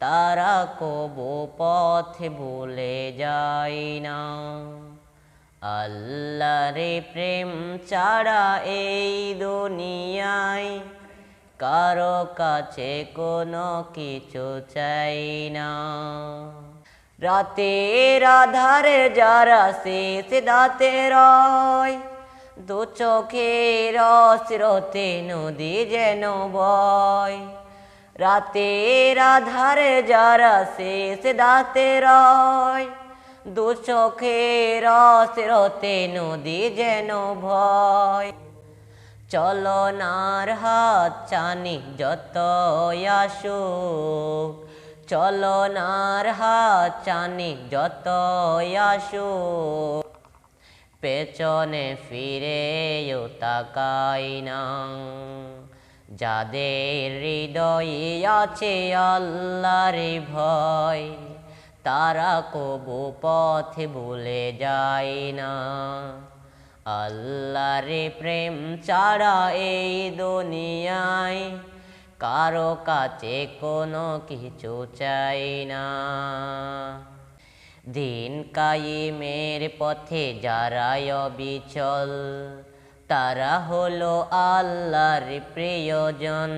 তারা কবু পথ ভুলে যায় না। আল্লাহরে প্রেম ছাড়া এই দুনিয়ায় কারও কাছে কোনো কিছু চাই না। রাতের আধারে যারা শেষ দাতে রয়, দু চোখের স্রোতে নদী যেন বয়। রাতের আধারে যারা শেষ দাতে রয়, দু চোখে চোখের স্রোতে নদী যেন ভয়। চলনার হাত চানি যত আসুক চলনার হাত চানি যত আসুক। পেছনে ফিরেও তাকাই না যাদের হৃদয়ে আছে আল্লাহর ভয়, তারা কবু পথ ভুলে যায় না। আল্লাহরে প্রেম ছাড়া এই দুনিয়ায় কারও কাছে কোনো কিছু চাই না। দিন কায়েমের পথে যারা অবিচল তারা হলো আল্লাহর প্রিয়জন।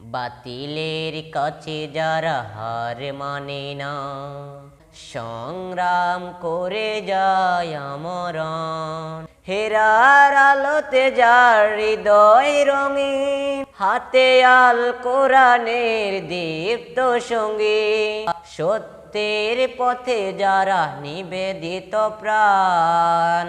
বাতিলের কাছে যারা হার মানে না, সংগ্রাম করে যায় আমরণ। হেরার আলোতে যার হৃদয় রঙিন, হাতে আল কোরআনের দীপ্ত সঙ্গী। সত্যের পথে যারা নিবেদিত প্রাণ